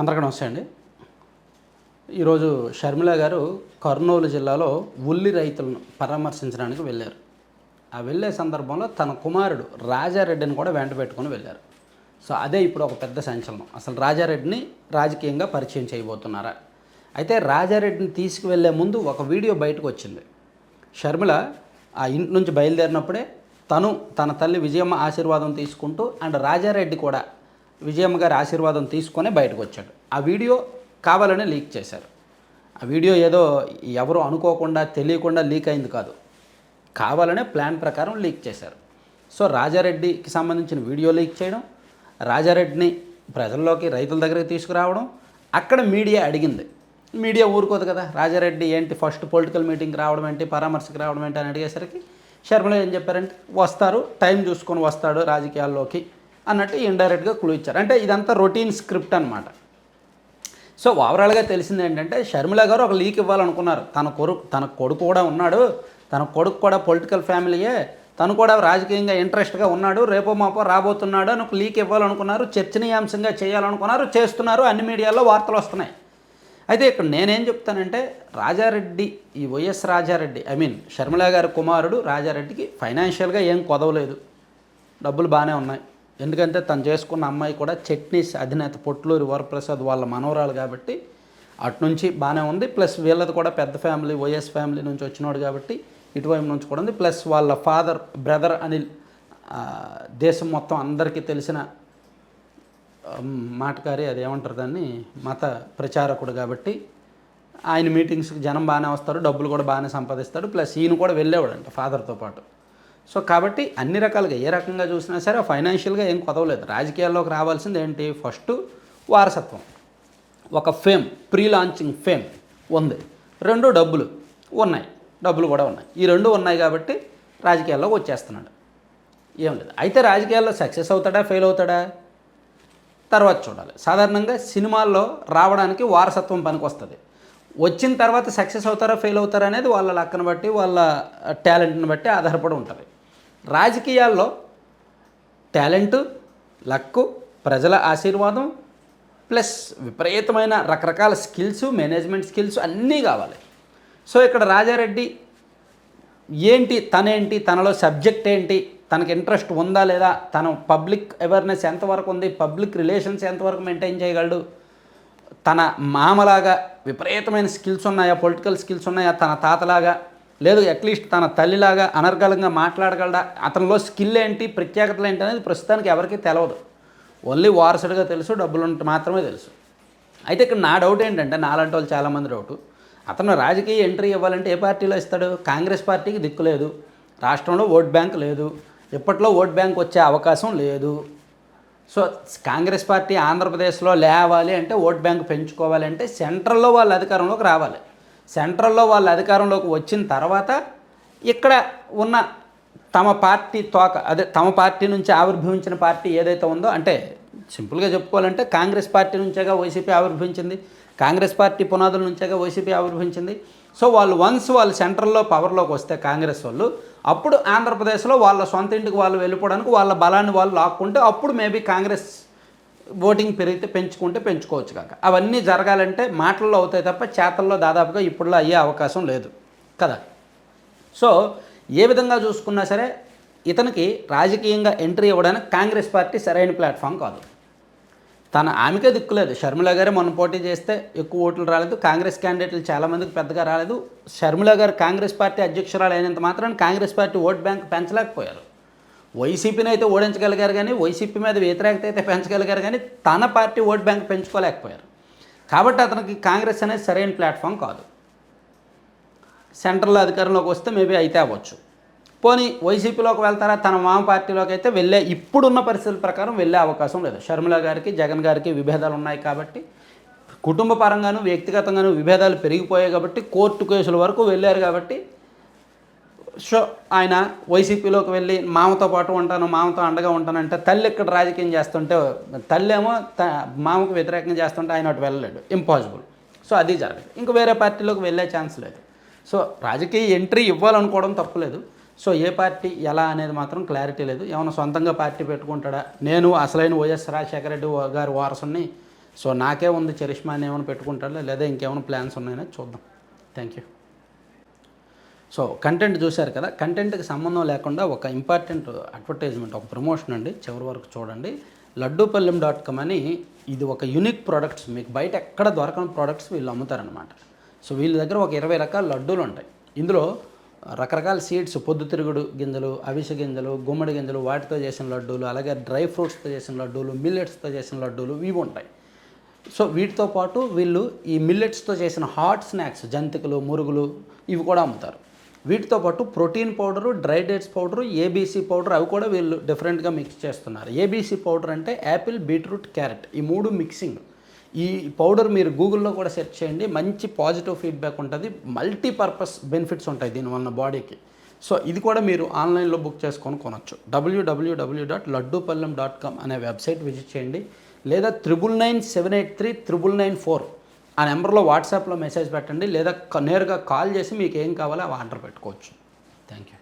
అందరికీ నమస్తే అండి. ఈరోజు షర్మిల గారు కర్నూలు జిల్లాలో ఉల్లి రైతులను పరామర్శించడానికి వెళ్ళారు. ఆ వెళ్ళే సందర్భంలో తన కుమారుడు రాజారెడ్డిని కూడా వెంట పెట్టుకుని వెళ్ళారు. సో అదే ఇప్పుడు ఒక పెద్ద సంచలనం. అసలు రాజారెడ్డిని రాజకీయంగా పరిచయం చేయబోతున్నారా? అయితే రాజారెడ్డిని తీసుకువెళ్ళే ముందు ఒక వీడియో బయటకు వచ్చింది. షర్మిల ఆ ఇంటి నుంచి బయలుదేరినప్పుడే తను తన తల్లి విజయమ్మ ఆశీర్వాదం తీసుకుంటూ అండ్ రాజారెడ్డి కూడా విజయమ్మ గారి ఆశీర్వాదం తీసుకొని బయటకు వచ్చాడు. ఆ వీడియో కావాలని లీక్ చేశారు. ఆ వీడియో ఏదో ఎవరు అనుకోకుండా తెలియకుండా లీక్ అయింది కాదు. కావాలనే ప్లాన్ ప్రకారం లీక్ చేశారు. సో రాజారెడ్డికి సంబంధించిన వీడియో లీక్ చేయడం రాజారెడ్డిని ప్రజల్లోకి రైతుల దగ్గరికి తీసుకురావడం అక్కడ మీడియా అడిగింది. మీడియా ఊరుకోదు కదా రాజారెడ్డి ఏంటి ఫస్ట్ పొలిటికల్ మీటింగ్కి రావడం ఏంటి పరామర్శకు రావడం ఏంటి అని అడిగేసరికి శర్మల ఏం చెప్పారంటే వస్తారు టైం చూసుకొని వస్తాడు రాజకీయాల్లోకి. అన్నట్టు ఇండైరెక్ట్గా క్లూ ఇచ్చారు. అంటే ఇదంతా రొటీన్ స్క్రిప్ట్ అనమాట సో ఓవరాల్గా తెలిసింది ఏంటంటే షర్మిల గారు ఒక లీక్ ఇవ్వాలనుకున్నారు. తన కొడుకు తన కొడుకు కూడా ఉన్నాడు. తన కొడుకు కూడా పొలిటికల్ ఫ్యామిలీయే తను కూడా రాజకీయంగా ఇంట్రెస్ట్గా ఉన్నాడు. రేపో మాపో రాబోతున్నాడు అని ఒక లీక్ ఇవ్వాలనుకున్నారు. చర్చనీయాంశంగా చేయాలనుకున్నారు. చేస్తున్నారు. అన్ని మీడియాల్లో వార్తలు వస్తున్నాయి. అయితే ఇక్కడ నేనేం చెప్తానంటే రాజారెడ్డి ఈ YS Raja Reddy I mean Sharmila గారి కుమారుడు రాజారెడ్డికి ఫైనాన్షియల్గా ఏం కొదవలేదు. డబ్బులు బాగానే ఉన్నాయి. ఎందుకంటే తను చేసుకున్న అమ్మాయి కూడా చట్నీస్ అధినేత పొట్లూరి వరప్రసాద్ వాళ్ళ మనవరాలు కాబట్టి అటు నుంచి బాగానే ఉంది. ప్లస్ వీళ్ళది కూడా పెద్ద ఫ్యామిలీ వైఎస్ ఫ్యామిలీ నుంచి వచ్చినాడు కాబట్టి ఇటువైపు నుంచి కూడా ఉంది. ప్లస్ వాళ్ళ ఫాదర్ బ్రదర్ అనిల్ దేశం మొత్తం అందరికీ తెలిసిన మాటకారి అది ఏమంటారు దాన్ని? మత ప్రచారకుడు కాబట్టి ఆయన మీటింగ్స్కి జనం బాగానే వస్తారు డబ్బులు కూడా బాగానే సంపాదిస్తాడు. ప్లస్ ఈయన కూడా వెళ్ళేవాడంట ఫాదర్తో పాటు. సో కాబట్టి అన్ని రకాలుగా ఏ రకంగా చూసినా సరే ఫైనాన్షియల్గా ఏం కొదవలేదు. రాజకీయాల్లోకి రావాల్సింది ఏంటి? ఫస్ట్ వారసత్వం. ఒక ఫేమ్ ప్రీ లాంచింగ్ ఫేమ్ ఉంది. రెండు డబ్బులు ఉన్నాయి. డబ్బులు కూడా ఉన్నాయి. ఈ రెండు ఉన్నాయి కాబట్టి రాజకీయాల్లోకి వచ్చేస్తున్నాడు. ఏం లేదు. అయితే రాజకీయాల్లో సక్సెస్ అవుతాడా ఫెయిల్ అవుతాడా? తర్వాత చూడాలి. సాధారణంగా సినిమాల్లో రావడానికి వారసత్వం పనికొస్తుంది. వచ్చిన తర్వాత సక్సెస్ అవుతారా ఫెయిల్ అవుతారా అనేది వాళ్ళ లక్కను బట్టి వాళ్ళ టాలెంట్ని బట్టి ఆధారపడి ఉంటుంది. రాజకీయాల్లో టాలెంటు లక్కు ప్రజల ఆశీర్వాదం ప్లస్ విపరీతమైన రకరకాల స్కిల్స్ మేనేజ్మెంట్ స్కిల్స్ అన్నీ కావాలి. సో ఇక్కడ రాజారెడ్డి ఏంటి తనేంటి తనలో సబ్జెక్ట్ ఏంటి తనకి ఇంట్రెస్ట్ ఉందా లేదా తను పబ్లిక్ అవేర్నెస్ ఎంతవరకు ఉంది పబ్లిక్ రిలేషన్స్ ఎంతవరకు మెయింటైన్ చేయగలడు తన మామలాగా విపరీతమైన స్కిల్స్ ఉన్నాయా పొలిటికల్ స్కిల్స్ ఉన్నాయా తన తాతలాగా లేదు అట్లీస్ట్ తన తల్లిలాగా అనర్గళంగా మాట్లాడగలడా? అతనిలో స్కిల్ ఏంటి? ప్రత్యేకతలు ఏంటి అనేది ప్రస్తుతానికి ఎవరికీ తెలియదు ఓన్లీ వారసుడిగా తెలుసు డబ్బులు మాత్రమే తెలుసు. అయితే ఇక్కడ నా డౌట్ ఏంటంటే నాలాంటి వాళ్ళు చాలామంది డౌట్ అతను రాజకీయ ఎంట్రీ ఇవ్వాలంటే ఏ పార్టీలో ఇస్తాడు? కాంగ్రెస్ పార్టీకి దిక్కు లేదు. రాష్ట్రంలో ఓట్ బ్యాంక్ లేదు. ఇప్పట్లో ఓట్ బ్యాంక్ వచ్చే అవకాశం లేదు. సో కాంగ్రెస్ పార్టీ ఆంధ్రప్రదేశ్లో లేవాలి అంటే ఓట్ బ్యాంక్ పెంచుకోవాలి అంటే సెంట్రల్లో వాళ్ళు అధికారంలోకి రావాలి. సెంట్రల్లో వాళ్ళ అధికారంలోకి వచ్చిన తర్వాత ఇక్కడ ఉన్న తమ పార్టీ తోక అదే తమ పార్టీ నుంచి ఆవిర్భవించిన పార్టీ ఏదైతే ఉందో అంటే సింపుల్గా చెప్పుకోవాలంటే కాంగ్రెస్ పార్టీ నుంచేగా వైసీపీ ఆవిర్భవించింది కాంగ్రెస్ పార్టీ పునాదుల నుంచేగా వైసీపీ ఆవిర్భవించింది. సో వాళ్ళు వన్స్ వాళ్ళు సెంట్రల్లో పవర్లోకి వస్తే కాంగ్రెస్ వాళ్ళు అప్పుడు ఆంధ్రప్రదేశ్లో వాళ్ళ సొంత ఇంటికి వాళ్ళు వెళ్ళిపోవడానికి వాళ్ళ బలాన్ని వాళ్ళు లాక్కుంటే అప్పుడు మేబీ కాంగ్రెస్ ఓటింగ్ పెరిగితే పెంచుకుంటే పెంచుకోవచ్చు కాక. అవన్నీ జరగాలంటే మాటల్లో అవుతాయి తప్ప చేతల్లో దాదాపుగా ఇప్పుడులో అయ్యే అవకాశం లేదు కదా. సో ఏ విధంగా చూసుకున్నా సరే ఇతనికి రాజకీయంగా ఎంట్రీ ఇవ్వడానికి కాంగ్రెస్ పార్టీ సరైన ప్లాట్ఫామ్ కాదు. తన ఆమెకే దిక్కులేదు షర్మిల గారే మొన్న పోటీ చేస్తే ఎక్కువ ఓట్లు రాలేదు. కాంగ్రెస్ క్యాండిడేట్లు చాలామందికి పెద్దగా రాలేదు. షర్మిల గారు కాంగ్రెస్ పార్టీ అధ్యక్షురాలు అయినంత మాత్రాన్ని కాంగ్రెస్ పార్టీ ఓట్ బ్యాంక్ పెంచలేకపోయారు. వైసీపీని అయితే ఓడించగలిగారు కానీ వైసీపీ మీద వ్యతిరేకత అయితే పెంచగలిగారు కానీ తన పార్టీ ఓట్ బ్యాంక్ పెంచుకోలేకపోయారు. కాబట్టి అతనికి కాంగ్రెస్ అనేది సరైన ప్లాట్ఫామ్ కాదు. సెంట్రల్ అధికారంలోకి వస్తే మేబీ అయితే అవ్వచ్చు. పోనీ వైసీపీలోకి వెళ్తారా తన మామ పార్టీలోకి అయితే వెళ్ళే ఇప్పుడున్న పరిస్థితుల ప్రకారం వెళ్ళే అవకాశం లేదు. షర్మిల గారికి జగన్ గారికి విభేదాలు ఉన్నాయి కాబట్టి కుటుంబ పరంగాను వ్యక్తిగతంగాను విభేదాలు పెరిగిపోయాయి కాబట్టి కోర్టు కేసుల వరకు వెళ్ళారు కాబట్టి సో ఆయన వైసీపీలోకి వెళ్ళి మామతో పాటు ఉంటాను మామతో అండగా ఉంటానంటే తల్లి ఇక్కడ రాజకీయం చేస్తుంటే తల్లేమో త మామకు వ్యతిరేకంగా చేస్తుంటే ఆయన అటు వెళ్ళలేడు. ఇంపాసిబుల్ సో అది జరగదు. ఇంక వేరే పార్టీలోకి వెళ్ళే ఛాన్స్ లేదు. సో రాజకీయ ఎంట్రీ ఇవ్వాలనుకోవడం తప్పులేదు సో ఏ పార్టీ ఎలా అనేది మాత్రం క్లారిటీ లేదు. ఏమైనా సొంతంగా పార్టీ పెట్టుకుంటాడా? నేను అసలైన వైఎస్ రాజశేఖర రెడ్డి గారి వారసుని సో నాకే ఉంది చరిష్మా అని ఏమైనా పెట్టుకుంటాడా? లేదా ఇంకేమైనా ప్లాన్స్ ఉన్నాయని చూద్దాం. థ్యాంక్ యూ సో కంటెంట్ చూశారు కదా కంటెంట్కి సంబంధం లేకుండా ఒక ఇంపార్టెంట్ అడ్వర్టైజ్మెంట్ ఒక ప్రమోషన్ అండి. చివరి వరకు చూడండి. లడ్డూపల్లెం డాట్ కామ్ అని ఇది ఒక యూనిక్ ప్రోడక్ట్స్. మీకు బయట ఎక్కడ దొరకని ప్రోడక్ట్స్ వీళ్ళు అమ్ముతారనమాట సో వీళ్ళ దగ్గర ఒక ఇరవై రకాల లడ్డూలు ఉంటాయి. ఇందులో రకరకాల సీడ్స్ పొద్దుతిరుగుడు గింజలు అవిసె గింజలు గుమ్మడి గింజలు వాటితో చేసిన లడ్డూలు అలాగే డ్రై ఫ్రూట్స్తో చేసిన లడ్డూలు మిల్లెట్స్తో చేసిన లడ్డూలు ఇవి ఉంటాయి. సో వీటితో పాటు వీళ్ళు ఈ మిల్లెట్స్తో చేసిన హాట్ స్నాక్స్ జంతికలు మురుగులు ఇవి కూడా అమ్ముతారు. వీటితో పాటు protein powder dry dates powder ABC powder అవి కూడా వీళ్ళు డిఫరెంట్గా మిక్స్ చేస్తున్నారు. ఏబీసీ పౌడర్ అంటే యాపిల్ బీట్రూట్ క్యారెట్ ఈ మూడు మిక్సింగ్ ఈ పౌడర్ మీరు గూగుల్లో కూడా సెర్చ్ చేయండి. మంచి పాజిటివ్ ఫీడ్బ్యాక్ ఉంటుంది. మల్టీపర్పస్ బెనిఫిట్స్ ఉంటాయి దీనివల్ల బాడీకి. సో ఇది కూడా మీరు ఆన్లైన్లో బుక్ చేసుకొని కొనొచ్చు. WWW dot Laddupallem dot com అనే వెబ్సైట్ విజిట్ చేయండి. లేదా triple nine seven eight three triple nine four ఆ నెంబర్లో వాట్సాప్లో మెసేజ్ పెట్టండి లేదా నేరుగా కాల్ చేసి మీకు ఏం కావాలో అవి ఆర్డర్ పెట్టుకోవచ్చు. Thank you.